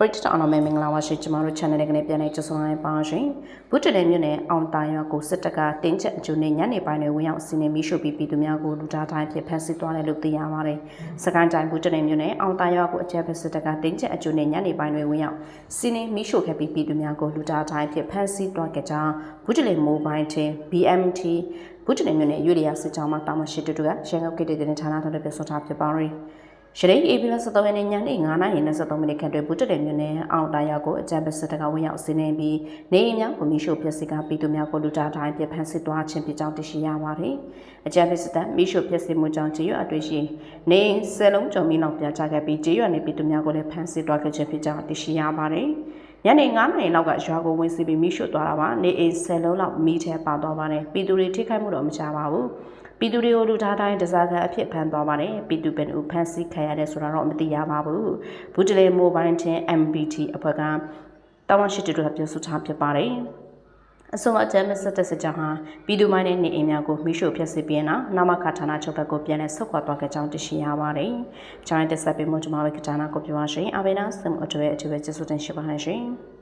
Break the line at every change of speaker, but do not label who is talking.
ပရိသတ်အောင်မဲမင်္ဂလာပါရှင်ကျမတို့ channel လေးကနေပြန်နေကြဆုံးလိုက်ပါရှင်ဘုဒ္ဓတယ်မြို့နယ်အောင်တာရွာကိုစစ်တပ်ကတင်းချက်အကျိုးနဲ့ညနေပိုင်းတွေဝင်ရောက်စီနေမိရှုပြီးပြည်သူများကိုလူသားတိုင်းဖြစ်ဖမ်းဆီးသွားတယ်လို့သိရပါတယ်စကိုင်းတိုင်းဘုဒ္ဓတယ်မြို့နယ်အောင်တာရွာကိုအကြမ်းဖက်စစ်တပ်ကတင်းချက်အကျိုးနဲ့ညနေပိုင်းတွေဝင်ရောက်စီနေမိရှုခဲ့ပြီးပြည်သူများကိုလူသားတိုင်းဖြစ်ဖမ်းဆီးသွားကြကြောင်းဘုဒ္ဓတယ်မိုဘိုင်းတင် BMT ဘုဒ္ဓတယ်မြို့နယ်ရွေလျာစစ်ကြောင်းမှတာမရှိတူတူကရန်ကုန်ကိတ်တဲ့တင်ဌာနထောက်တဲ့ပြဆိုထားဖြစ်ပါတယ် ရှရိတ်အေပီလ73ရက်နေ့ညနေ9:23မိနစ်ခန့်တွင်ဘုဒ္ဓတယ်မြို့နယ်အောင်တာရောက်ကိုအကြံပေးစစ်တပ်ကဝင်ရောက်စီးနင်းပြီးနေအိမ်များကိုမိရှုဖြစ်စီကပြည်သူများကိုလူသားတိုင်းပြဖန်စစ်သွားခြင်းဖြစ်ကြောင်းသိရှိရပါတယ်။အကြံပေးစစ်တပ်မိရှုဖြစ်စီမှုကြောင့်ကြေးရွာအတွေ့ရှိနေအိမ်ဆယ်လုံးကျော်မီလောက်ပြချခဲ့ပြီးကြေးရွာနေပြည်သူများကိုလည်းဖန်စစ်သွားခဲ့ခြင်းဖြစ်ကြောင်းသိရှိရပါတယ်။ညနေ9နာရီလောက်ကရွာကိုဝင်စီပြီးမိရှုသွားတာပါနေအိမ်ဆယ်လုံးလောက်မိထဲပါသွားပါတယ်ပြည်သူတွေထိခိုက်မှုတော့မကြပါဘူး ပြည်သူတွေကိုလူထားတိုင်းတစားကအဖြစ်ဖမ်းသွားပါတယ်ပြည်သူပင်ဦးဖမ်းဆီးခံရတယ်ဆိုတာတော့မသိရပါဘူးဘူးတလေမိုဘိုင်းချင်း MBT အဖွဲ့ကတာဝန်ရှိသူတို့ကပြောဆိုထားဖြစ်ပါတယ်အဆိုအကြမ်းမဆက်တဲ့စကြောင်းဟာပြည်သူမိုင်းတဲ့နေအိမ်များကိုမိရှုဖျက်ဆီးပြီးနောက်နာမခဌာနချုပ်ဘက်ကိုပြန်လည်ဆုတ်ခွာသွားခဲ့ကြောင်းသိရှိရပါတယ်။ကျွန်တော်တက်ဆက်ပေးမှုကျွန်မပဲခဌာနကိုပြောပါရှင်။အဘိနာစံအထွေအထွေကျေးဇူးတင်ရှိပါတယ်ရှင်။